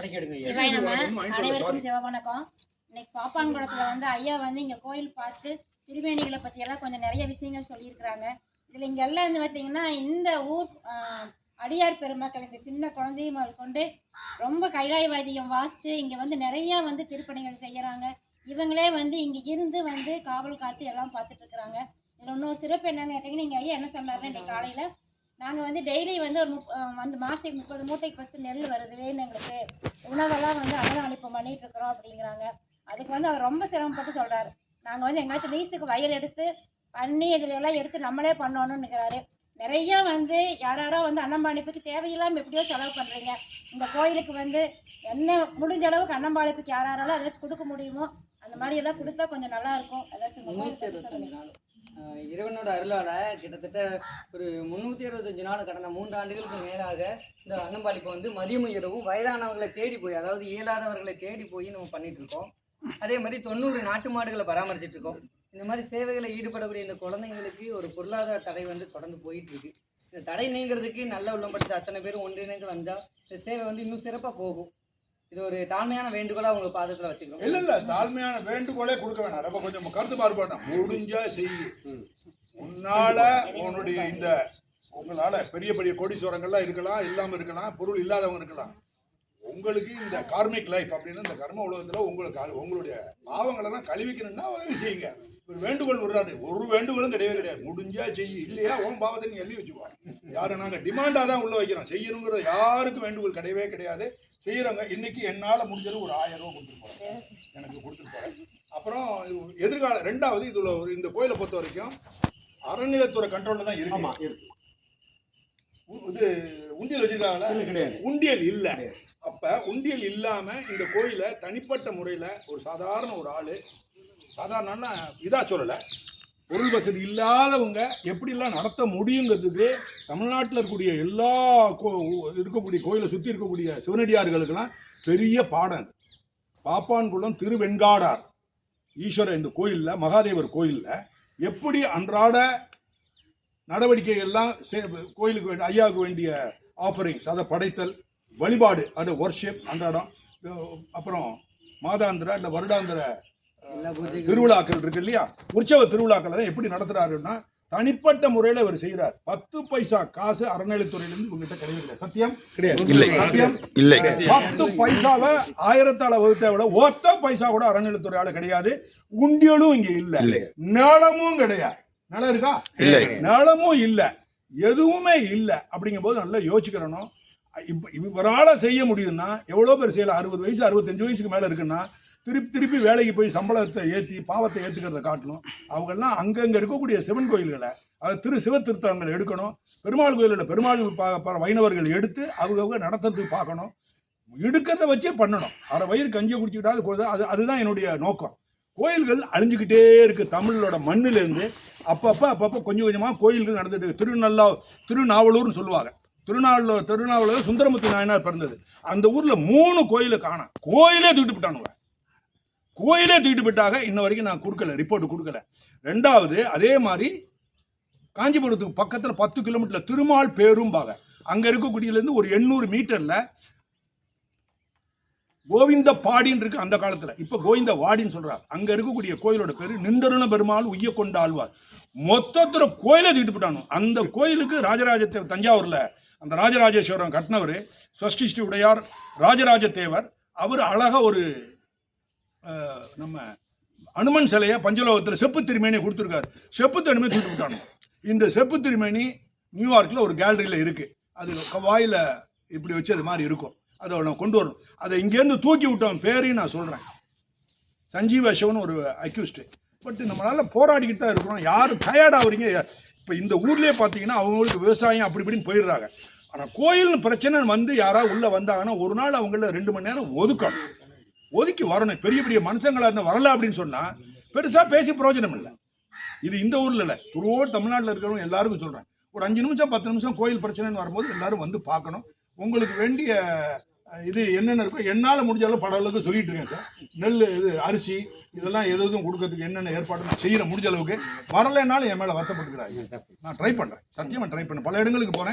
அனைவருக்கும் சிவ வணக்கம். இன்னைக்கு பாப்பான்குளத்துல வந்து ஐயா வந்து இங்க கோயில் பார்த்து திருவேணிகளை பத்தி எல்லாம் கொஞ்சம் நிறைய விஷயங்கள் சொல்லியிருக்கிறாங்க. இதுல இங்க எல்லாம் வந்து பாத்தீங்கன்னா இந்த ஊர் அடியார் பெருமக்கள் இந்த சின்ன குழந்தையும் கொண்டு ரொம்ப கைலாயவாதியம் வாசிச்சு இங்க வந்து நிறைய வந்து திருப்பணிகள் செய்யறாங்க. இவங்களே வந்து இங்க இருந்து வந்து காவல் காத்து எல்லாம் பார்த்துட்டு இருக்கிறாங்க. இதுல இன்னொரு சிறப்பு என்னன்னு கேட்டீங்கன்னா இங்க ஐயா என்ன சொன்னாருன்னா இன்னைக்கு காலையில நாங்க வந்து டெய்லி வந்து ஒரு முப் வந்து மாசத்துக்கு முப்பது மூட்டைக்கு ஃபர்ஸ்ட் நெல் வருது வேணும் எங்களுக்கு உணவெல்லாம் வந்து அன்னதானிப்பு பண்ணிட்டு இருக்கிறோம் அப்படிங்கிறாங்க. அதுக்கு வந்து அவர் ரொம்ப சிரமப்பட்டு சொல்றாரு. நாங்க வந்து எங்கேயாச்சும் லீஸுக்கு வயல் எடுத்து பண்ணி இதுல எல்லாம் எடுத்து நம்மளே பண்ணணும்னு இருக்கிறாரு நிறைய வந்து யாராரோ வந்து அன்னம்பாளிப்புக்கு தேவையில்லாம எப்படியோ செலவு பண்றீங்க. இந்த கோயிலுக்கு வந்து என்ன முடிஞ்ச அளவுக்கு அன்னம்பாளிப்புக்கு யாராராலும் ஏதாச்சும் கொடுக்க முடியுமோ அந்த மாதிரி எல்லாம் கொடுத்தா கொஞ்சம் நல்லா இருக்கும். ஏதாச்சும் இறைவனோட அருளால் கிட்டத்தட்ட ஒரு முந்நூற்றி அறுபத்தஞ்சு நாள் கடந்த மூன்று ஆண்டுகளுக்கு மேலாக இந்த அன்னம்பாளிப்பை வந்து மதியம் இரவும் வயதானவர்களை தேடி போய் அதாவது இயலாதவர்களை தேடி போய் நம்ம பண்ணிகிட்ருக்கோம் அதே மாதிரி தொண்ணூறு நாட்டு மாடுகளை பராமரிச்சுட்டு இருக்கோம். இந்த மாதிரி சேவைகளை ஈடுபடக்கூடிய இந்த குழந்தைங்களுக்கு ஒரு பொருளாதார தடை வந்து தொடர்ந்து போயிட்டு இருக்கு. இந்த தடை நீங்கிறதுக்கு நல்ல உள்ளம் படித்த அத்தனை பேரும் ஒன்றிணைந்து வந்தால் இந்த சேவை வந்து இன்னும் சிறப்பாக போகும். இது ஒரு தாழ்மையான வேண்டுகோளா உங்க பாதத்துல வச்சுக்கிறோம் இல்ல இல்ல தாழ்மையான வேண்டுகோளே கொடுக்க வேணாம். ரொம்ப கொஞ்சம் கருத்து மாறுபாடு முடிஞ்சா செய் உன்னால உன்னுடைய இந்த உங்களால பெரிய பெரிய கோடீஸ்வரங்கள்லாம் இருக்கலாம் இல்லாம இருக்கலாம் பொருள் இல்லாதவங்க இருக்கலாம். உங்களுக்கு இந்த கார்மிக் லைஃப் அப்படின்னு இந்த கர்ம உலகத்துல உங்களுக்கு உங்களுடைய பாவங்களை தான் கழுவிக்கணும்னா உதவி செய்யுங்க. ஒரு வேண்டுகோள் விடுறாரு ஒரு வேண்டுகோளும் கிடையவே கிடையாது. முடிஞ்சா செய். இல்லையா உன் பாவத்தை நீங்க எழுதி வச்சுக்கோ யாரும் நாங்க டிமாண்டா தான் உள்ள வைக்கிறோம். செய்யணுங்கிறது யாருக்கும் வேண்டுகோள் கிடையவே கிடையாது. செய்யறவங்க இன்னைக்கு என்னால முடிஞ்சது ஒரு ஆயிரம் ரூபாய் கொடுத்துட்டு எனக்கு கொடுத்துட்டு அப்புறம் எதிர்கால ரெண்டாவது இதுல ஒரு இந்த கோயிலை பொறுத்த வரைக்கும் அறநிலைத்துறை கண்ட்ரோல்ல தான் இருக்கு. இது உண்டியல் வச்சிருக்காங்களா உண்டியல் இல்ல. அப்ப உண்டியல் இல்லாம இந்த கோயிலை தனிப்பட்ட முறையில ஒரு சாதாரண ஒரு ஆளு சாதாரண இதாக சொல்லலை. பொருள் வசதி இல்லாதவங்க எப்படிலாம் நடத்த முடியுங்கிறதுக்கு தமிழ்நாட்டில் இருக்கக்கூடிய எல்லா கோ இருக்கக்கூடிய கோயிலை சுற்றி இருக்கக்கூடிய சிவனடியார்களுக்கெல்லாம் பெரிய பாடம் பாப்பான்குளம் திருவெண்காடார். ஈஸ்வரர் இந்த கோயிலில் மகாதேவர் கோயிலில் எப்படி அன்றாட நடவடிக்கைகள்லாம் சே- கோயிலுக்கு வேண்டிய ஐயாவுக்கு வேண்டிய ஆஃபரிங்ஸ் அதை படைத்தல் வழிபாடு அது ஒர்ஷிப் அன்றாடம் அப்புறம் மாதாந்திர இல்லை வருடாந்திர திருவிழாக்கள் இருக்கு இல்லையா? உற்சவ திருவிழாக்களை தான் எப்படி நடத்துறாருன்னா தனிப்பட்ட முறையில் இவர் செய்கிறார் பத்து பைசா காசு அறநிலைத்துறையிலிருந்து உங்ககிட்ட கிடையாது சத்தியம்? கிடையாது. இல்லை. பத்து பைசாவை ஆயிரத்தால வகுத்த விட ஒத்த பைசா கூட அறநிலைத்துறையால கிடையாது. உண்டியலும் இங்க இல்ல. இல்லை. நிலமும் கிடையாது. நிலம் இருக்கா? இல்லை. நிலமும் இல்ல. எதுவுமே இல்ல. அப்படிங்கும்போது நல்லா யோசிக்கிறணும் இப்ப இவரால செய்ய முடியும்னா எவ்வளவு பேர் செய்யலாம்? அறுபது வயசு அறுபத்தஞ்சு வயசுக்கு மேல இருக்குன்னா திருப்பி திருப்பி வேலைக்கு போய் சம்பளத்தை ஏற்றி பாவத்தை ஏற்றுக்கிறத காட்டணும். அவங்கெல்லாம் அங்கங்கே இருக்கக்கூடிய சிவன் கோயில்களை அது திரு சிவ திருத்தலங்கள் எடுக்கணும். பெருமாள் கோயிலோட பெருமாள் வைணவர்கள் எடுத்து அவங்கவுங்க நடத்துறதுக்கு பார்க்கணும். எடுக்கிறத வச்சே பண்ணணும். அரை வயிறு கஞ்சியை குடிச்சுக்கிட்டாது அது அதுதான் என்னுடைய நோக்கம். கோயில்கள் அழிஞ்சுக்கிட்டே இருக்குது தமிழோட மண்ணிலேருந்து. அப்பப்போ அப்பப்போ கொஞ்சம் கொஞ்சமாக கோயில்கள் நடந்துட்டு திருநல்லா திருநாவலூர்னு சொல்லுவாங்க. திருநாவலூர் திருநாவலூர் சுந்தரமுத்து நாயனார் பிறந்தது. அந்த ஊரில் மூணு கோயிலை காணோம். கோயிலே தூக்கிட்டு போட்டானுங்க கோயிலே தூக்கிட்டு போயிட்டாங்க. இன்ன வரைக்கும் நான் கொடுக்கல ரிப்போர்ட் கொடுக்கல. ரெண்டாவது அதே மாதிரி காஞ்சிபுரத்துக்கு பக்கத்தில் பத்து கிலோமீட்டர்ல திருமால் பேரும்பாங்க. அங்கே இருக்கக்கூடியதுலேருந்து ஒரு எண்ணூறு மீட்டரில் கோவிந்த பாடின்னு இருக்கு அந்த காலத்தில். இப்போ கோவிந்த வாடின்னு சொல்கிறார் அங்கே இருக்கக்கூடிய கோயிலோட பேர் நிந்தருண பெருமாள் உய்ய கொண்ட ஆழ்வார் மொத்தத்தில் கோயிலை தூக்கிட்டு போட்டானு அந்த கோயிலுக்கு ராஜராஜ தஞ்சாவூரில் அந்த ராஜராஜேஸ்வரம் கட்டினவர் சஷ்டிஷ்டி ஸ்ரீ உடையார் ராஜராஜ தேவர் அவர் அழகாக ஒரு நம்ம அனுமன் சிலையை பஞ்சலோகத்தில் செப்பு திருமேனியை கொடுத்துருக்காரு. செப்பு திருமணி தூக்கிட்டு விட்டானு இந்த செப்பு திருமேனி நியூயார்க்கில் ஒரு கேலரியில் இருக்குது அது க- இப்படி வச்சு அது மாதிரி இருக்கும். அதை நான் கொண்டு வரணும். அதை இங்கேருந்து தூக்கி விட்டவன் பேரையும் நான் சொல்கிறேன் சஞ்சீவ் அசோகன் ஒரு அக்யூஸ்டு பட் நம்மளால் போராடிக்கிட்டு தான் இருக்கிறோம். யார் டயர்ட் ஆகுறீங்க? இப்போ இந்த ஊர்லேயே பார்த்தீங்கன்னா அவங்களுக்கு விவசாயம் அப்படி இப்படின்னு போயிடுறாங்க. ஆனால் கோயில்னு பிரச்சனை வந்து யாராவது உள்ளே வந்தாங்கன்னா ஒரு நாள் அவங்கள ரெண்டு மணி நேரம் ஒதுக்கணும். ஒதுக்கி வரணும். பெரிய பெரிய மனுஷங்களா இருந்தால் வரல அப்படின்னு சொன்னால் பெருசாக பேசி பிரயோஜனம் இல்லை. இது இந்த ஊரில் இல்லை. துருவோடு தமிழ்நாட்டில் இருக்கிறவங்க எல்லாருக்கும் சொல்கிறேன் ஒரு அஞ்சு நிமிஷம் பத்து நிமிஷம் கோயில் பிரச்சனைன்னு வரும்போது எல்லாரும் வந்து பார்க்கணும். உங்களுக்கு வேண்டிய இது என்னென்ன இருக்கோ என்னால் முடிஞ்சாலும் பட பல அளவுக்கு சொல்லிட்டு இருக்கேன் சார். நெல் இது அரிசி இதெல்லாம் எது எதுவும் கொடுக்கறதுக்கு என்னென்ன ஏற்பாடு நான் செய்கிறேன் முடிஞ்ச அளவுக்கு. வரலைன்னாலும் என் மேலே வருத்தப்பட்டுக்கிறாங்க நான் ட்ரை பண்ணுறேன் சத்தியமாக ட்ரை பண்ணேன். பல இடங்களுக்கு போகிறேன்